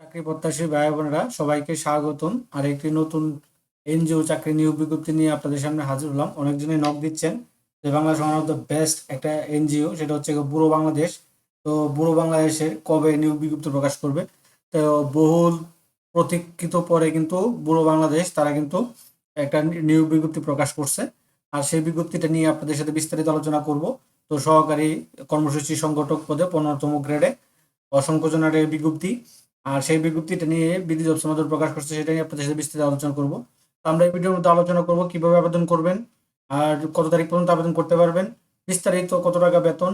চাকরি প্রত্যাশী ভাই বোনেরা, সবাইকে স্বাগতম। আর একটি নতুন এনজিও চাকরি নিয়োগ বিজ্ঞপ্তি নিয়ে আপনাদের সামনে হাজির হলাম। অনেকজনই নক দিচ্ছেন। যে ওয়ান অফ বেস্ট একটা এনজিও, সেটা হচ্ছে বুড়ো বাংলাদেশ। তো বুড়ো বাংলাদেশে কবে নিয়োগ বিজ্ঞপ্তি প্রকাশ করবে? তো বহুল প্রতীক্ষিত পরে কিন্তু বুড়ো বাংলাদেশ, তারা কিন্তু একটা নিয়োগ বিজ্ঞপ্তি প্রকাশ করছে। আর সেই বিজ্ঞপ্তিটা নিয়ে আপনাদের সাথে বিস্তারিত আলোচনা করব। তো সহকারী কর্মসূচি সংগঠক পদে পনেরোতম গ্রেডে এই বিজ্ঞপ্তি। আর সেই বিজ্ঞপ্তিটা নিয়ে বিধি জব সমাদর প্রকাশ করছে, সেটা নিয়ে আপনাদের সাথে বিস্তারিত আলোচনা করব। তো আমরা এই ভিডিওর মধ্যে আলোচনা করব, কীভাবে আবেদন করবেন আর কত তারিখ পর্যন্ত আবেদন করতে পারবেন, বিস্তারিত কত টাকা বেতন,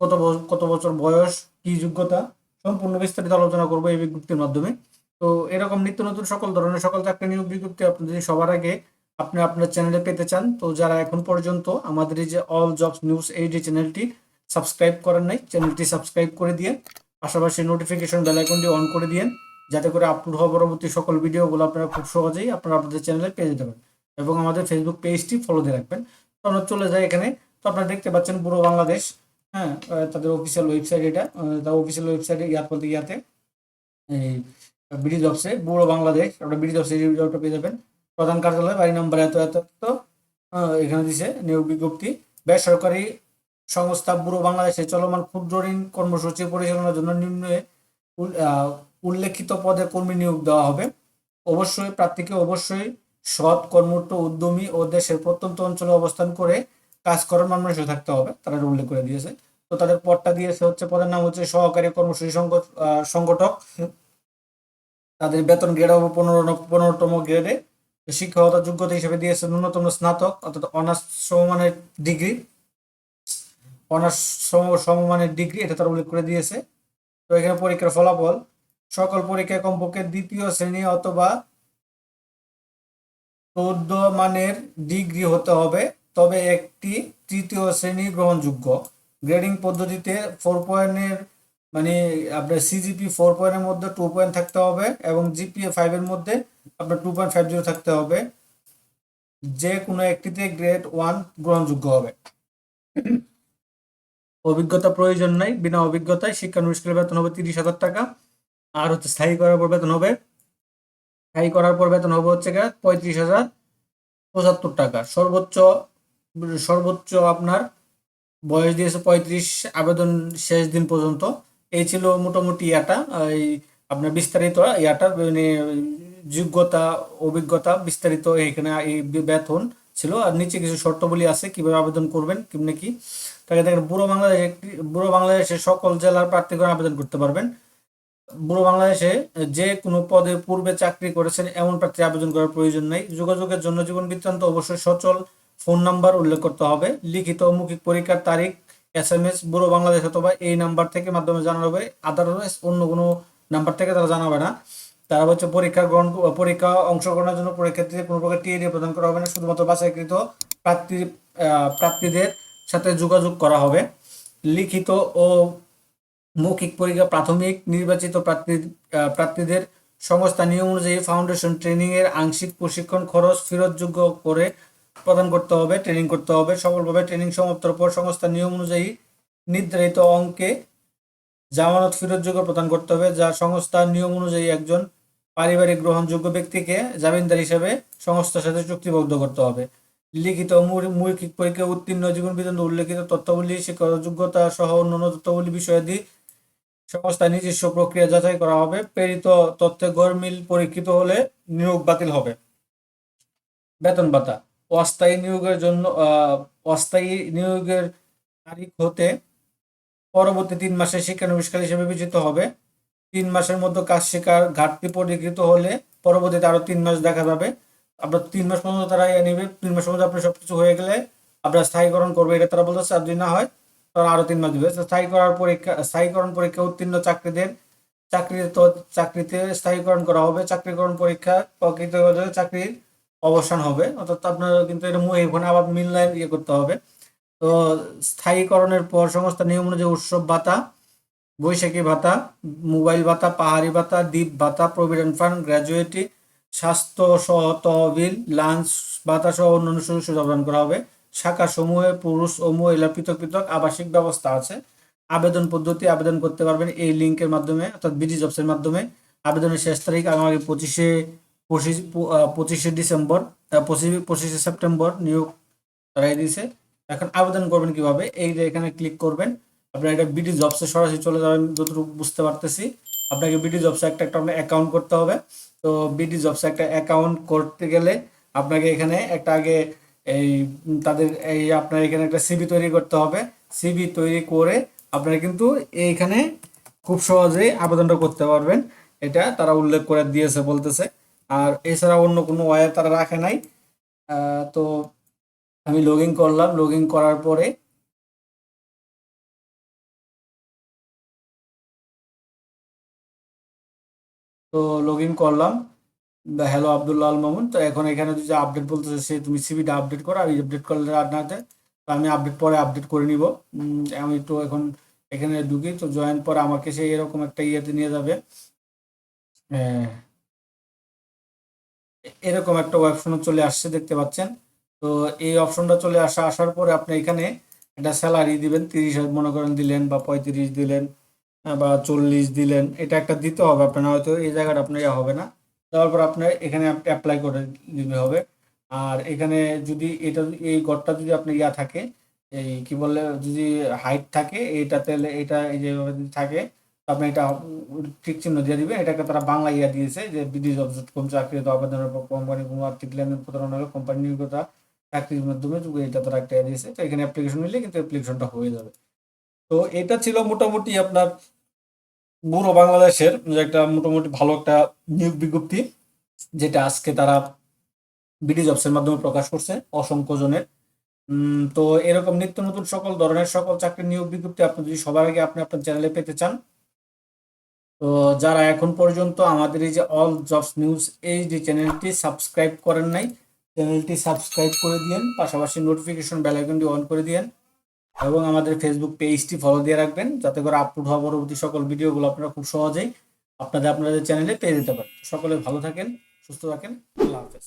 কত কত বছর বয়স, কি যোগ্যতা, সম্পূর্ণ বিস্তারিত আলোচনা করব এই বিজ্ঞপ্তির মাধ্যমে। তো এরকম নিত্য নতুন সকল ধরনের সকল চাকরি নিয়োগ বিজ্ঞপ্তি আপনি যদি সবার আগে আপনি আপনার চ্যানেলে পেতে চান, তো যারা এখন পর্যন্ত আমাদের এই যে অল জবস নিউজ এই যে চ্যানেলটি সাবস্ক্রাইব করেন নাই চ্যানেলটি সাবস্ক্রাইব করে দিয়ে পাশাপাশি নোটিফিকেশন বেল আইকনটি অন করে দিয়েন, যাতে করে আপলোড হওয়া পরবর্তী সকল ভিডিওগুলো আপনারা খুব সহজেই আপনারা আপনাদের চ্যানেলে পেয়ে যেতে পারেন এবং আমাদের ফেসবুক পেজটি ফলো দিয়ে রাখবেন। তো আমরা চলে যাই এখানে। তো আপনারা দেখতে পাচ্ছেন পুরো বাংলাদেশ হ্যাঁ তাদের অফিসিয়াল ওয়েবসাইট এটা তার অফিসিয়াল ওয়েবসাইটে ইয়াত বলতে ইয়াতে, এই বিডি জবসে বুড়ো বাংলাদেশ, আপনারা বিডি জবসে জবটা পেয়ে যাবেন। প্রধান কার্যালয় বাড়ি নম্বর এত এত এখানে দিছে নিয়োগ বিজ্ঞপ্তি। বেসরকারি সংস্থা বুড়ো বাংলাদেশে চলমান ক্ষুদ্র ঋণ কর্মসূচি পরিচালনার জন্য নিম্নে উল্লেখিত পদে কর্মী নিয়োগ দেওয়া হবে। অবশ্যই প্রার্থীকে অবশ্যই সৎ, কর্মঠ, উদ্যমী ও দেশের প্রত্যন্ত অঞ্চলে অবস্থান করে কাজ করার মানুষ থাকতে হবে, তারা উল্লেখ করে দিয়েছে। তো তাদের পদটা দিয়েছে হচ্ছে, পদের নাম হচ্ছে সহকারী কর্মসূচি সংগঠক। তাদের বেতন গ্রেড হবে পনেরো পনেরোতম গ্রেডে শিক্ষকতা যোগ্যতা হিসেবে দিয়েছে ন্যূনতম স্নাতক, অর্থাৎ অনার্স সমমানের ডিগ্রি। অনার্স সম- সমমানের ডিগ্রি এটা তারা উল্লেখ করে দিয়েছে। তো এখানে পরীক্ষার ফলাফল, সকল পরীক্ষায় কমপক্ষে দ্বিতীয় শ্রেণি অথবা চোদ্দ মানের ডিগ্রি হতে হবে, তবে একটি তৃতীয় শ্রেণি গ্রহণযোগ্য। গ্রেডিং পদ্ধতিতে ফোর পয়েন্টের মানে আপনার সিজিপি ফোর পয়েন্টের মধ্যে টু পয়েন্ট থাকতে হবে এবং জিপিএ ফাইভের মধ্যে আপনার টু পয়েন্ট ফাইভ জিরো থাকতে হবে। যে কোনো একটিতে গ্রেড ওয়ান গ্রহণযোগ্য হবে। অভিজ্ঞতা প্রয়োজন নাই, বিনা অভিজ্ঞতায় শিক্ষানুষ্ঠানের বেতন হবে তিরিশ হাজার টাকা, আর হচ্ছে স্থায়ী করার পর বেতন হবে, স্থায়ী করার পর বেতন হবে হচ্ছে গিয়ে পঁয়ত্রিশ হাজার পঁচাত্তর টাকা। সর্বোচ্চ সর্বোচ্চ আপনার বয়স দিয়েছে পঁয়ত্রিশ, আবেদন শেষ দিন পর্যন্ত। এই ছিল মোটামুটি ইয়াটা, এই আপনার বিস্তারিত ইয়াটা মানে যোগ্যতা, অভিজ্ঞতা বিস্তারিত এখানে এই বেতন। ছিল। আর নিচে কিছু শর্তাবলী আছে, কীভাবে আবেদন করবেন কেমনে কি। তাকে দেখেন বুড়ো বাংলাদেশ একটি বুড়ো বাংলাদেশের সকল জেলার প্রার্থীগণ আবেদন করতে পারবেন। বুড়ো বাংলাদেশে যে কোনো পদে পূর্বে চাকরি করেছেন এমন প্রার্থী আবেদন করার প্রয়োজন নেই। যোগাযোগের জন্য জীবন বৃত্তান্ত অবশ্যই সচল ফোন নাম্বার উল্লেখ করতে হবে। লিখিত মৌখিক পরীক্ষার তারিখ এস এম এস বুড়ো বাংলাদেশ অথবা এই নাম্বার থেকে মাধ্যমে জানানো হবে। আদারওয়াইজ অন্য কোনো নাম্বার থেকে তারা জানাবে না। তারা হচ্ছে পরীক্ষা গ্রহণ, পরীক্ষা অংশগ্রহণের জন্য পরীক্ষার্থীদের কোনো প্রকার টিএডি প্রদান করা হবে না, শুধুমাত্র বাছাইকৃত প্রার্থী প্রার্থীদের সাথে যোগাযোগ করা হবে। লিখিত ও মৌখিক পরীক্ষা, প্রাথমিক, নির্বাচিত প্রার্থী প্রার্থীদের সংস্থা নিয়ম অনুযায়ী ফাউন্ডেশন ট্রেনিং এর আংশিক প্রশিক্ষণ খরচ ফেরতযোগ্য করে প্রদান করতে হবে, ট্রেনিং করতে হবে। সফলভাবে ট্রেনিং সমাপ্তির পর সংস্থা নিয়ম অনুযায়ী নির্ধারিত অঙ্কে জামানত ফেরতযোগ্য প্রদান করতে হবে, যা সংস্থার নিয়ম অনুযায়ী একজন পারিবারিক গ্রহণযোগ্য ব্যক্তিকে জামিনদার হিসেবে সংস্থার সাথে চুক্তিবদ্ধ করতে হবে। লিখিত মৌখিক- পরীক্ষা উত্তীর্ণ জীবন বিধান উল্লেখিত তথ্যাবলী যোগ্যতা সহ অন্যান্য তথ্যাবলী বিষয়াদি সংস্থার নিজস্ব প্রক্রিয়া যাচাই করা হবে। প্রেরিত তথ্যে গরমিল পরীক্ষিত হলে নিয়োগ বাতিল হবে। বেতন ভাতা। অস্থায়ী নিয়োগের জন্য অস্থায়ী নিয়োগের তারিখ হতে পরবর্তী তিন মাসের শিক্ষানবিষ্কার হিসেবে বিবেচিত হবে। তিন মাসের মধ্যে কাজ শেখার ঘাটতি পরিকৃত হলে পরবর্তীতে আরও তিন মাস দেখা যাবে। আপনার তিন মাস পর্যন্ত তারা ইয়ে নিবে, তিন মাসের মধ্যে আপনার সবকিছু হয়ে গেলে আপনার স্থায়ীকরণ করবে, এটা তারা বলতেছে। আর যদি না হয়, তারা আরও তিন মাস দিবে। স্থায়ী করার পরীক্ষা, স্থায়ীকরণ পরীক্ষা উত্তীর্ণ চাকরিদের চাকরিতে তো চাকরিতে স্থায়ীকরণ করা হবে। চাকরিকরণ পরীক্ষা প্রকৃত চাকরির অবসান হবে। অর্থাৎ আপনার কিন্তু এটা এখানে আবার মিল লাইন ইয়ে করতে হবে। তো স্থায়ীকরণের পর সংস্থা নিয়ম অনুযায়ী উৎসব ভাতা বৈশাখী ভাতা, মোবাইল ভাতা, পাহাড়ি ভাতা, দ্বীপ ভাতা, প্রভিডেন্ট ফান্ড, গ্র্যাজুয়েটি, স্বাস্থ্য সহ তহবিল, লাঞ্চ ভাতা সহ অন্যান্য সুযোগ সুবিধা প্রদান করা হবে। শাখা সমূহে পুরুষ ও মহিলা পৃথক পৃথক আবাসিক ব্যবস্থা আছে। আবেদন পদ্ধতি আবেদন করতে পারবেন এই লিঙ্কের মাধ্যমে, অর্থাৎ বিডি জবসের মাধ্যমে। আবেদনের শেষ তারিখ আগামী পঁচিশে, পঁচিশ ডিসেম্বর পঁচিশে পঁচিশে সেপ্টেম্বর নিয়োগ তারাই দিয়েছে। এখন আবেদন করবেন কীভাবে? এই যে এখানে ক্লিক করবেন আপনার এটা বিডি জবসে সরাসরি চলে যাবেন, যতটুকু বুঝতে পারতেছি। আপনাকে বিডি জবসে একটা একটা আপনার অ্যাকাউন্ট করতে হবে। তো বিডি জবসে একটা অ্যাকাউন্ট করতে গেলে আপনাকে এখানে একটা আগে এই তাদের এই আপনার এখানে একটা সিবি তৈরি করতে হবে। সিবি তৈরি করে আপনারা কিন্তু এইখানে খুব সহজেই আবেদনটা করতে পারবেন। এটা তারা উল্লেখ করে দিয়েছে, বলতেছে। আর এছাড়া অন্য কোনো ওয়ে তারা রাখে নাই। তো আমি লগ ইন করলাম। লগ ইন করার পরে তো লগ ইন করলাম হ্যালো আব্দুল্লাহ আল মামুন। তো এখন এখানে যে আপডেট বলতেছে, সে তুমি সিভিটা আপডেট করো, আমি আপডেট করলে আর না তো আমি আপডেট পরে আপডেট করে নিব। আমি তো এখন এখানে ঢুকি, তো জয়েন পরে আমাকে সে এরকম একটা ইয়েতে নিয়ে যাবে। এরকম একটা অপশন চলে আসছে, দেখতে পাচ্ছেন। তো এই অপশনটা চলে আসা, আসার পরে আপনি এখানে একটা স্যালারি দিবেন, তিরিশ মনে করেন দিলেন বা পঁয়ত্রিশ দিলেন। বা চল্লিশ দিলেন, এটা একটা দিতে হবে, আপনার হয়তো এই জায়গাটা আপনার ইয়ে হবে না। দেওয়ার পর আপনার এখানে অ্যাপ্লাই করে দিতে হবে। আর এখানে যদি এটা, এই ঘরটা যদি আপনার ইয়া থাকে, এই কি বললে যদি হাইট থাকে এইটাতে এটা এই যেভাবে থাকে, আপনি এটা ঠিক চিহ্ন দিয়ে দিবেন। এটাকে তারা বাংলা ইয়া দিয়েছে যে বিডি জব কম চাকরি আবেদনের কোম্পানি কোনো আর্থিক লেনদেন প্রতারণা হলে কোম্পানি নিয়োগতা চাকরির মাধ্যমে এটা তারা একটা ইয়া দিয়েছে, তো এখানে অ্যাপ্লিকেশন নিলে কিন্তু অ্যাপ্লিকেশনটা হয়ে যাবে। তো এটা ছিল মোটামুটি আপনার বুড়ো বাংলাদেশের একটা মোটামুটি ভালো একটা নিয়োগ বিজ্ঞপ্তি, যেটা আজকে তারা বিডি জবসের মাধ্যমে প্রকাশ করছে অসংখ্য জনের। তো এরকম নিত্য নতুন সকল ধরনের সকল চাকরির নিয়োগ বিজ্ঞপ্তি আপনি যদি সবার আগে আপনি আপনার চ্যানেলে পেতে চান, তো যারা এখন পর্যন্ত আমাদের এই যে অল জবস নিউজ এই যে চ্যানেলটি সাবস্ক্রাইব করেন নাই, চ্যানেলটি সাবস্ক্রাইব করে দিয়েন, পাশাপাশি নোটিফিকেশন বেল আইকনটি অন করে দিয়েন। এবং আমাদের ফেসবুক পেজটি ফলো দিয়ে রাখবেন। যাতে করে আপলোড হওয়া পরবর্তী সকল ভিডিওগুলো আপনারা খুব সহজেই আপনাদের আপনাদের চ্যানেলে পেয়ে যেতে পারেন। সকলে ভালো থাকেন, সুস্থ থাকেন। আল্লাহ হাফেজ।